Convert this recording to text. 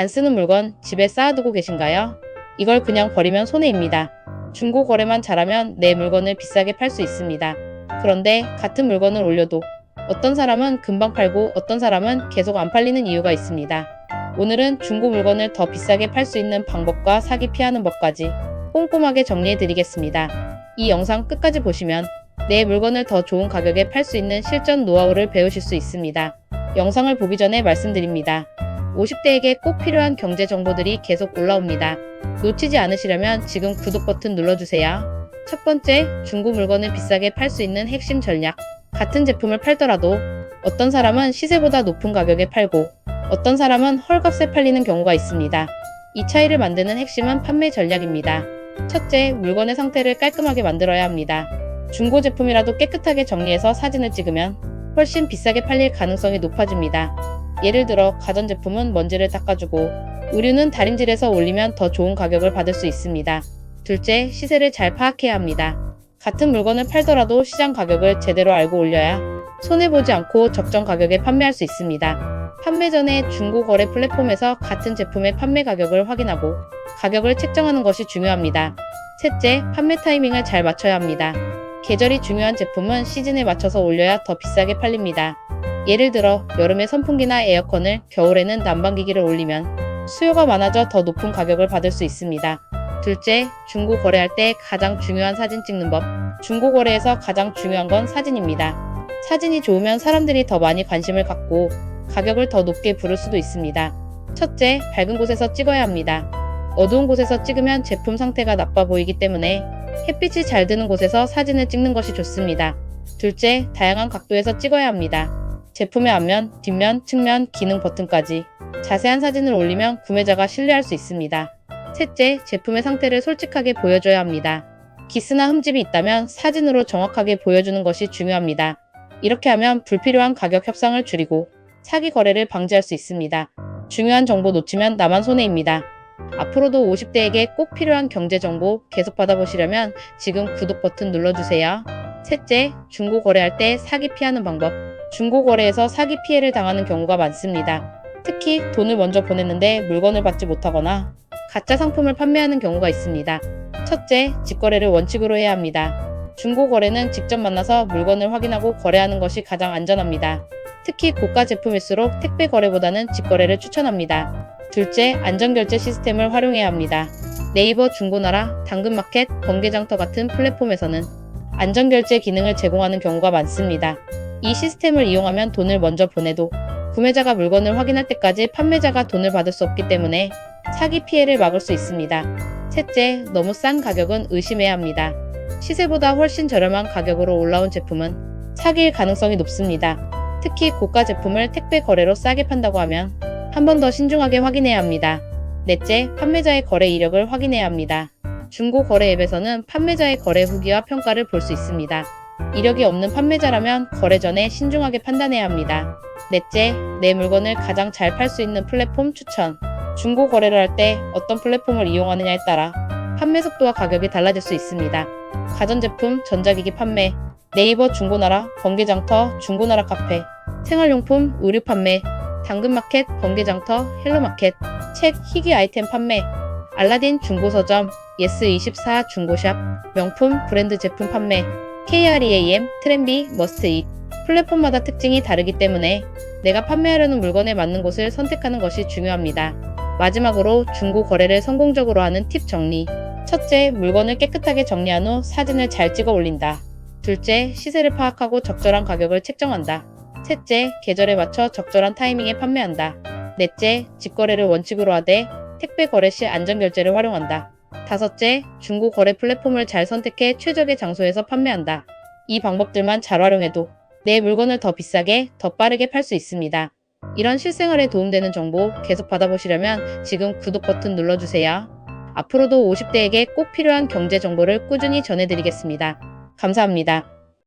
안 쓰는 물건 집에 쌓아두고 계신가요? 이걸 그냥 버리면 손해입니다. 중고 거래만 잘하면 내 물건을 비싸게 팔 수 있습니다. 그런데 같은 물건을 올려도 어떤 사람은 금방 팔고 어떤 사람은 계속 안 팔리는 이유가 있습니다. 오늘은 중고 물건을 더 비싸게 팔 수 있는 방법과 사기 피하는 법까지 꼼꼼하게 정리해 드리겠습니다. 이 영상 끝까지 보시면 내 물건을 더 좋은 가격에 팔 수 있는 실전 노하우를 배우실 수 있습니다. 영상을 보기 전에 말씀드립니다. 50대에게 꼭 필요한 경제 정보들이 계속 올라옵니다. 놓치지 않으시려면 지금 구독 버튼 눌러주세요. 첫 번째, 중고 물건을 비싸게 팔 수 있는 핵심 전략. 같은 제품을 팔더라도 어떤 사람은 시세보다 높은 가격에 팔고 어떤 사람은 헐값에 팔리는 경우가 있습니다. 이 차이를 만드는 핵심은 판매 전략입니다. 첫째, 물건의 상태를 깔끔하게 만들어야 합니다. 중고 제품이라도 깨끗하게 정리해서 사진을 찍으면 훨씬 비싸게 팔릴 가능성이 높아집니다. 예를 들어 가전제품은 먼지를 닦아주고 의류는 다림질해서 올리면 더 좋은 가격을 받을 수 있습니다. 둘째, 시세를 잘 파악해야 합니다. 같은 물건을 팔더라도 시장 가격을 제대로 알고 올려야 손해보지 않고 적정 가격에 판매할 수 있습니다. 판매 전에 중고 거래 플랫폼에서 같은 제품의 판매 가격을 확인하고 가격을 책정하는 것이 중요합니다. 셋째, 판매 타이밍을 잘 맞춰야 합니다. 계절이 중요한 제품은 시즌에 맞춰서 올려야 더 비싸게 팔립니다. 예를 들어 여름에 선풍기나 에어컨을 겨울에는 난방기기를 올리면 수요가 많아져 더 높은 가격을 받을 수 있습니다. 둘째, 중고 거래할 때 가장 중요한 사진 찍는 법. 중고 거래에서 가장 중요한 건 사진입니다. 사진이 좋으면 사람들이 더 많이 관심을 갖고 가격을 더 높게 부를 수도 있습니다. 첫째, 밝은 곳에서 찍어야 합니다. 어두운 곳에서 찍으면 제품 상태가 나빠 보이기 때문에 햇빛이 잘 드는 곳에서 사진을 찍는 것이 좋습니다. 둘째, 다양한 각도에서 찍어야 합니다. 제품의 앞면, 뒷면, 측면, 기능 버튼까지 자세한 사진을 올리면 구매자가 신뢰할 수 있습니다. 셋째, 제품의 상태를 솔직하게 보여줘야 합니다. 기스나 흠집이 있다면 사진으로 정확하게 보여주는 것이 중요합니다. 이렇게 하면 불필요한 가격 협상을 줄이고 사기 거래를 방지할 수 있습니다. 중요한 정보 놓치면 나만 손해입니다. 앞으로도 50대에게 꼭 필요한 경제 정보 계속 받아보시려면 지금 구독 버튼 눌러주세요. 셋째, 중고 거래할 때 사기 피하는 방법. 중고 거래에서 사기 피해를 당하는 경우가 많습니다. 특히 돈을 먼저 보냈는데 물건을 받지 못하거나 가짜 상품을 판매하는 경우가 있습니다. 첫째, 직거래를 원칙으로 해야 합니다. 중고 거래는 직접 만나서 물건을 확인하고 거래하는 것이 가장 안전합니다. 특히 고가 제품일수록 택배 거래보다는 직거래를 추천합니다. 둘째, 안전결제 시스템을 활용해야 합니다. 네이버 중고나라, 당근마켓, 번개장터 같은 플랫폼에서는 안전결제 기능을 제공하는 경우가 많습니다. 이 시스템을 이용하면 돈을 먼저 보내도 구매자가 물건을 확인할 때까지 판매자가 돈을 받을 수 없기 때문에 사기 피해를 막을 수 있습니다. 셋째, 너무 싼 가격은 의심해야 합니다. 시세보다 훨씬 저렴한 가격으로 올라온 제품은 사기일 가능성이 높습니다. 특히 고가 제품을 택배 거래로 싸게 판다고 하면 한 번 더 신중하게 확인해야 합니다. 넷째, 판매자의 거래 이력을 확인해야 합니다. 중고 거래 앱에서는 판매자의 거래 후기와 평가를 볼 수 있습니다. 이력이 없는 판매자라면 거래 전에 신중하게 판단해야 합니다. 넷째, 내 물건을 가장 잘 팔 수 있는 플랫폼 추천. 중고 거래를 할 때 어떤 플랫폼을 이용하느냐에 따라 판매 속도와 가격이 달라질 수 있습니다. 가전제품, 전자기기 판매, 네이버 중고나라, 번개장터, 중고나라 카페, 생활용품, 의류 판매, 당근마켓, 번개장터, 헬로마켓, 책, 희귀 아이템 판매, 알라딘 중고서점, 예스24 중고샵, 명품, 브랜드 제품 판매, KREAM, 트렌비, 머스트잇. 플랫폼마다 특징이 다르기 때문에 내가 판매하려는 물건에 맞는 곳을 선택하는 것이 중요합니다. 마지막으로 중고 거래를 성공적으로 하는 팁 정리. 첫째, 물건을 깨끗하게 정리한 후 사진을 잘 찍어 올린다. 둘째, 시세를 파악하고 적절한 가격을 책정한다. 셋째, 계절에 맞춰 적절한 타이밍에 판매한다. 넷째, 직거래를 원칙으로 하되 택배 거래 시 안전결제를 활용한다. 다섯째, 중고 거래 플랫폼을 잘 선택해 최적의 장소에서 판매한다. 이 방법들만 잘 활용해도 내 물건을 더 비싸게, 더 빠르게 팔 수 있습니다. 이런 실생활에 도움되는 정보 계속 받아보시려면 지금 구독 버튼 눌러주세요. 앞으로도 50대에게 꼭 필요한 경제 정보를 꾸준히 전해드리겠습니다. 감사합니다.